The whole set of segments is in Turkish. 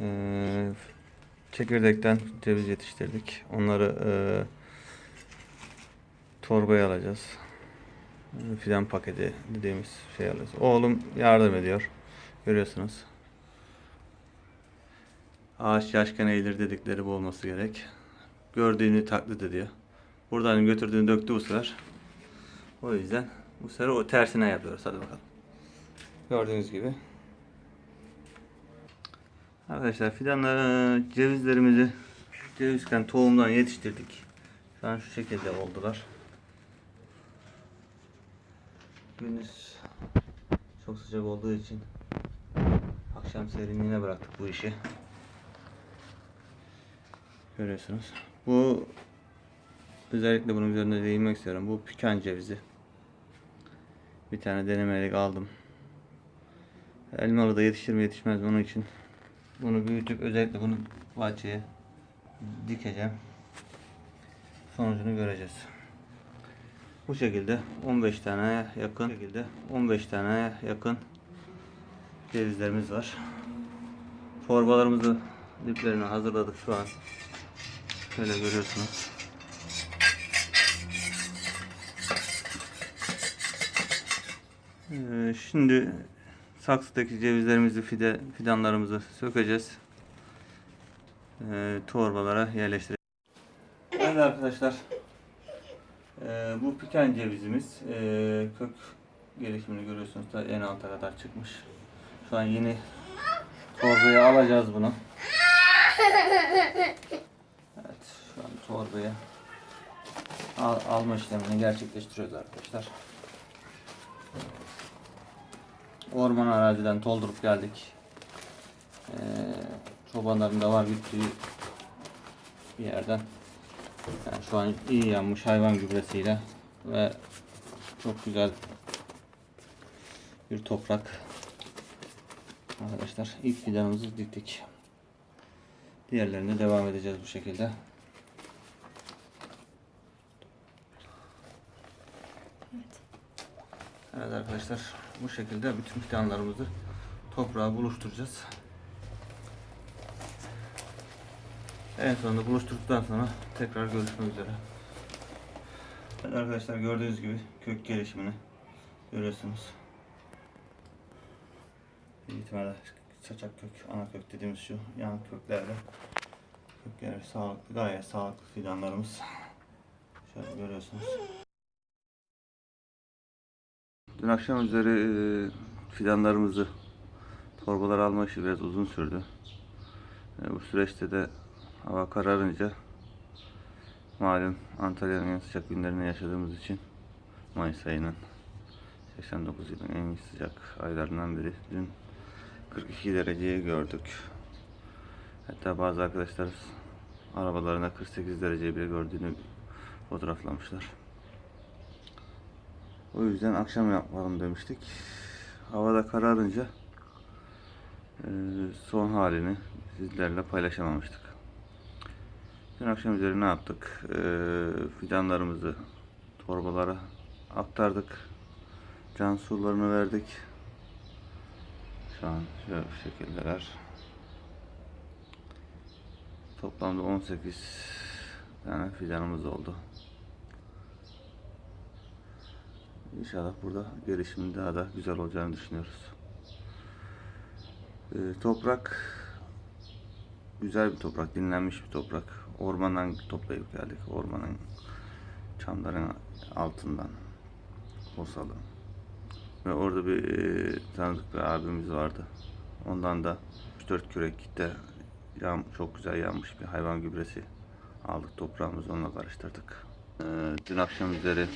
Ee, çekirdekten ceviz yetiştirdik. Onları e, torbaya alacağız. Fidan paketi dediğimiz şey alacağız. Oğlum yardım ediyor. Görüyorsunuz. Ağaç yaşken eğilir dedikleri bu olması gerek. Gördüğünü taklit ediyor. Buradan götürdüğünü döktü bu sefer. O yüzden bu sefer o tersine yapıyoruz. Hadi bakalım. Gördüğünüz gibi. Arkadaşlar fidanları, cevizlerimizi cevizken tohumdan yetiştirdik. Şu an şu şekilde oldular. Gündüz çok sıcak olduğu için akşam serinliğine bıraktık bu işi. Görüyorsunuz. Bu özellikle bunun üzerine değinmek istiyorum. Bu pikan cevizi. Bir tane denemelik aldım. Elmalı da yetişir mi yetişmez mi onun için bunu büyütüp özellikle bunu bahçeye dikeceğim. Sonucunu göreceğiz. Bu şekilde 15 tane yakın şekilde 15 tane yakın cevizlerimiz var. Torbalarımızı diplerini hazırladık şu an. Şöyle görüyorsunuz. Ee, şimdi saksıdaki cevizlerimizi, fide, fidanlarımızı sökeceğiz. Ee, torbalara yerleştireceğiz. Evet arkadaşlar. Ee, bu piken cevizimiz ee, kök gelişimini görüyorsunuz da en alta kadar çıkmış. Şu an yeni torbaya alacağız bunu. Evet şu an torbaya al, alma işlemini gerçekleştiriyoruz arkadaşlar. Orman araziden doldurup geldik. Ee, çobanların da var gittiği bir yerden. Yani şu an iyi yanmış hayvan gübresiyle ve çok güzel bir toprak. Arkadaşlar ilk fidanımızı diktik. Diğerlerine devam edeceğiz bu şekilde. Evet arkadaşlar bu şekilde bütün fidanlarımızı toprağa buluşturacağız. En sonunda buluşturduktan sonra tekrar görüşmek üzere. Evet arkadaşlar gördüğünüz gibi kök gelişimini görüyorsunuz. Büyük ihtimalle saçak kök, ana kök dediğimiz şu yan köklerle kökleri sağlıklı, gayet sağlıklı fidanlarımız. Şöyle görüyorsunuz. Dün akşam üzeri e, fidanlarımızı torbalara alma işi biraz uzun sürdü. E, bu süreçte de hava kararınca malum Antalya'nın en sıcak günlerini yaşadığımız için Mayıs ayının 89 yılın en sıcak aylarından biri. Dün 42 dereceyi gördük. Hatta bazı arkadaşlar arabalarında 48 dereceyi bile gördüğünü fotoğraflamışlar. O yüzden akşam yapalım demiştik. Havada kararınca e, son halini sizlerle paylaşamamıştık. Dün akşam üzeri ne yaptık? E, fidanlarımızı torbalara aktardık. Can sularını verdik. Şu an şöyle bu şekildeler. Toplamda 18 tane fidanımız oldu. İnşallah burada gelişimin daha da güzel olacağını düşünüyoruz. Ee, toprak güzel bir toprak, dinlenmiş bir toprak. Ormandan toplayıp geldik. Ormanın çamların altından Bosalı. Ve orada bir e, tanıdık bir abimiz vardı. Ondan da 3-4 kürek de yağm, çok güzel yanmış bir hayvan gübresi aldık. Toprağımızı onunla karıştırdık. Ee, dün akşam üzeri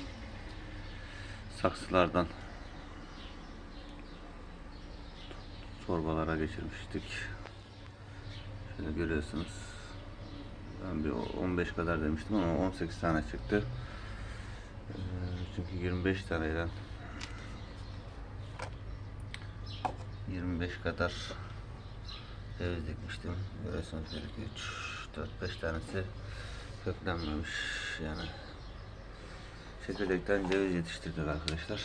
saksılardan torbalara geçirmiştik. Şöyle görüyorsunuz. Ben bir 15 kadar demiştim ama 18 tane çıktı. Ee, Çünkü 25 taneden 25 kadar ceviz dikmiştim. Görüyorsunuz 1, 2, 3, 4, 5 tanesi köklenmemiş yani. Çekirdekten ceviz yetiştirdik arkadaşlar.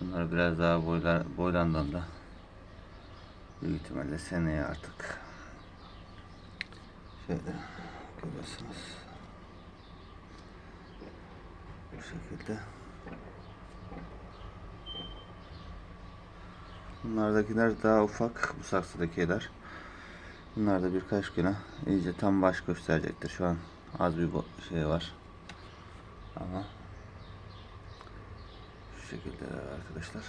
Bunlar biraz daha boylar, boylandığında büyük ihtimalle seneye artık Şöyle görüyorsunuz. Bu şekilde. Bunlardakiler daha ufak. Bu saksıdakiler. Bunlar da birkaç güne iyice tam baş gösterecektir. Şu an az bir şey var. Ama şu şekilde arkadaşlar.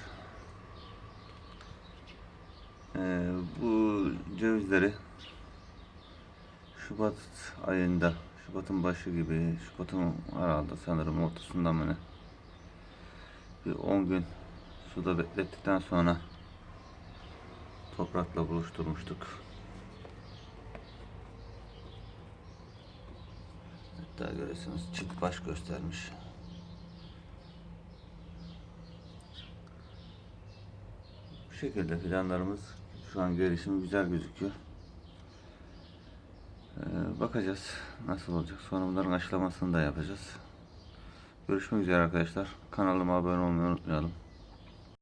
Ee, bu cevizleri Şubat ayında, Şubat'ın başı gibi, Şubat'ın herhalde sanırım ortasında mı ne? Bir 10 gün suda beklettikten sonra toprakla buluşturmuştuk. Hatta görüyorsunuz çift baş göstermiş. Bu şekilde planlarımız şu an gelişimi güzel gözüküyor. Ee, bakacağız nasıl olacak. Sonra bunların aşılamasını da yapacağız. Görüşmek üzere arkadaşlar. Kanalıma abone olmayı unutmayalım.